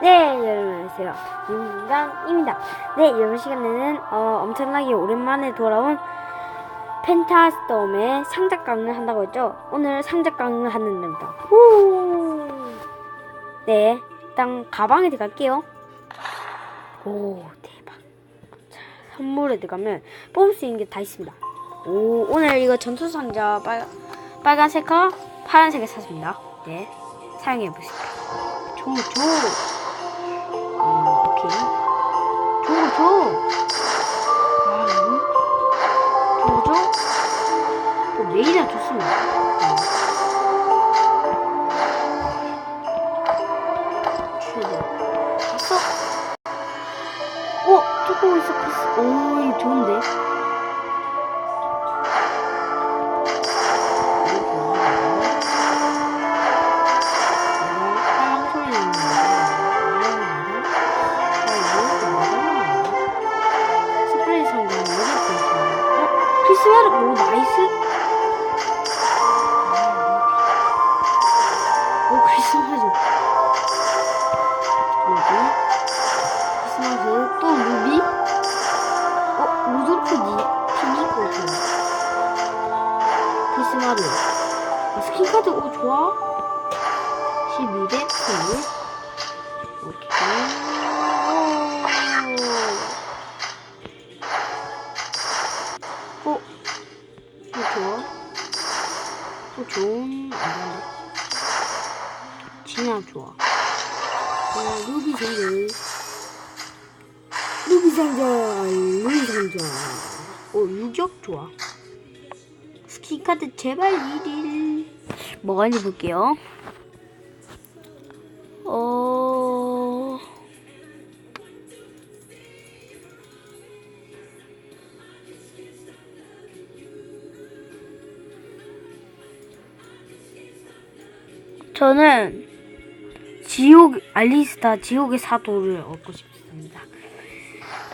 네, 여러분 안녕하세요. 윤강입니다. 네, 이번 시간에는 어, 엄청나게 오랜만에 돌아온 펜타스톰의 상작 강을 한다고 했죠. 오늘 상작 강을 하는 날입니다. 후! 네, 일단 가방에 들어갈게요. 오, 대박. 자, 선물에 들어가면 뽑을 수 있는 게 다 있습니다. 오, 오늘 이거 전투 상자 빨, 빨간색과 파란색을 샀습니다. 네, 사용해. 조, 조. 음. 조, 조. 아, 음. 조, 조. 또 좋습니다. 음. 최대. 갔어. 어, 조금 있어, 갔어. 오, 이거 좋은데? 어? 크리스마스 오 나이스. 오 크리스마스. 여기 크리스마스. 또 루비? 어 루돌프 니 피니고 크리스마스. 아, 스킨카드 오 좋아? 12대 9 또 좋은 안돼 진화 좋아. 어, 루비 상자 루비 상자 루비 상자 오 유격 좋아. 스킨 카드 제발 1일. 뭐가 있는지 볼게요? 어... 저는 지옥 알리스타 지옥의 사도를 얻고 싶습니다.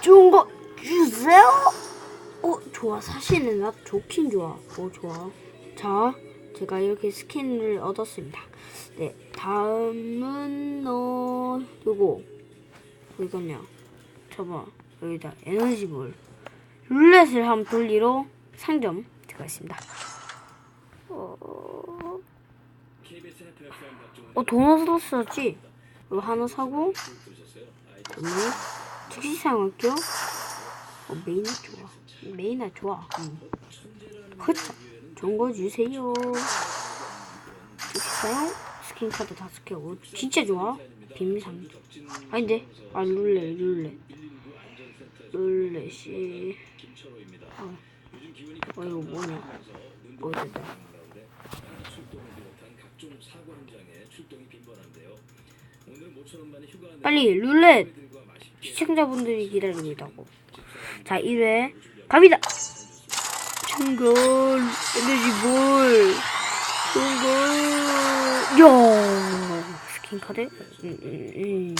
좋은 거 주세요. 어 좋아 사실은 나 좋긴 좋아. 어 좋아. 자 제가 이렇게 스킨을 얻었습니다. 네 다음은 어 요거 이거냐 저봐 여기다 에너지볼 룰렛을 한 분리로 상점 들어가 있습니다. 어, 어 도넛으로 썼지? 이거 하나 사고 언니 즉시 사용할게요. 어 메이나 좋아. 메이나 좋아. 응. 흐차 좋은 거 주세요. 즉시 사용 스킨 카드 다섯 개. 오 진짜 좋아. 비밀상. 아닌데 아 룰렛 룰렛 룰렛이 어, 어 이거 뭐냐? 뭐 됐다. 빨리 룰렛 시청자분들이 기다리고 있다고 자 1회 갑니다. 충돌 에너지 볼. 충돌 야 스킨 카드? 음, 음, 음.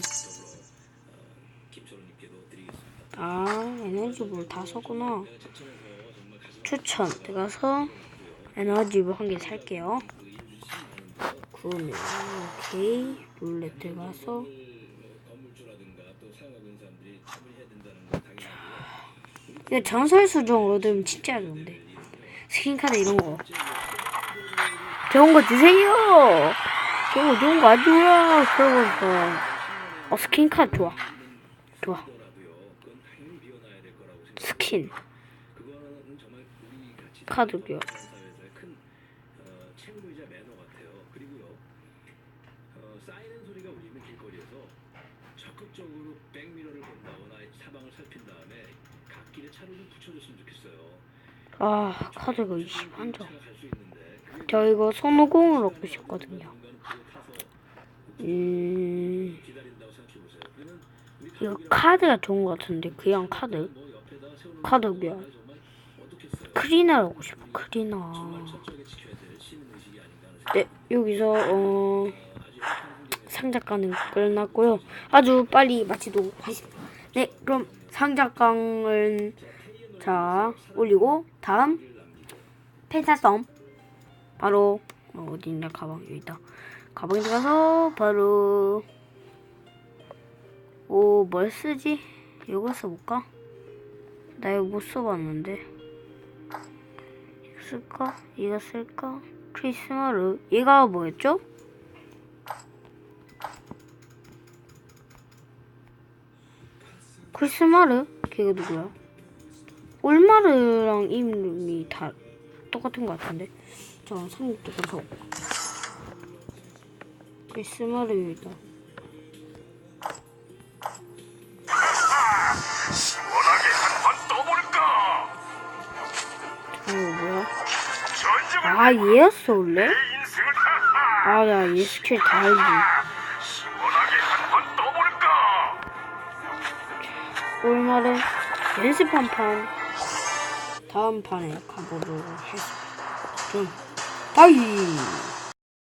아 에너지 볼 다 썼구나. 추천 들어가서 에너지 볼 한 개 살게요 그러면 오케이. 룰렛 들어가서 이거 전설 수정 얻으면 진짜 좋은데. 스킨카드 이런 거. 좋은 거 주세요. 좋은 거 좋은 거 아주 좋아. 그러면서 어 스킨카드 좋아. 좋아. 스킨. 카드요. 쌓이는 소리가 울리는 길거리에서 적극적으로 백미러를 본다거나 사방을 살핀 다음에 갓길에 차를 좀 붙여줬으면 좋겠어요. 아 카드가 20한 장. 차가 갈수 있는데 그게 저 이거 손오공을 얻고 싶거든요. 음 이거 카드가 좋은 것 같은데 그냥 카드 뭐 정말 어떻겠어요? 크리나를 하고 싶어 크리나. 네 여기서 어 상작강은 끝났고요. 아주 빨리 마치도록 하겠습니다. 네 그럼 상작강을 자 올리고 다음 펜타썸 바로 어, 어디 있나 가방 여기 있다. 가방에 들어가서 바로 뭘 쓰지? 이거 써볼까? 나 이거 못 써봤는데. 이거 쓸까? 이거 쓸까? 크리스마르. 얘가 뭐였죠? 크리스마르? 걔가 누구야? 올마르랑 이름이 다 똑같은 것 같은데. 자, 삼국도 가서. 크리스마르입니다. 시원하게 한판 떠볼까? 아, 이거 뭐야? 전쟁을 아, 얘였어, 원래? 내 인생을 하하! 아, 나 얘 스킬 다 알지. 올마른 연습 한 판. 다음 판에 가보도록 하겠습니다. 그럼, 바이!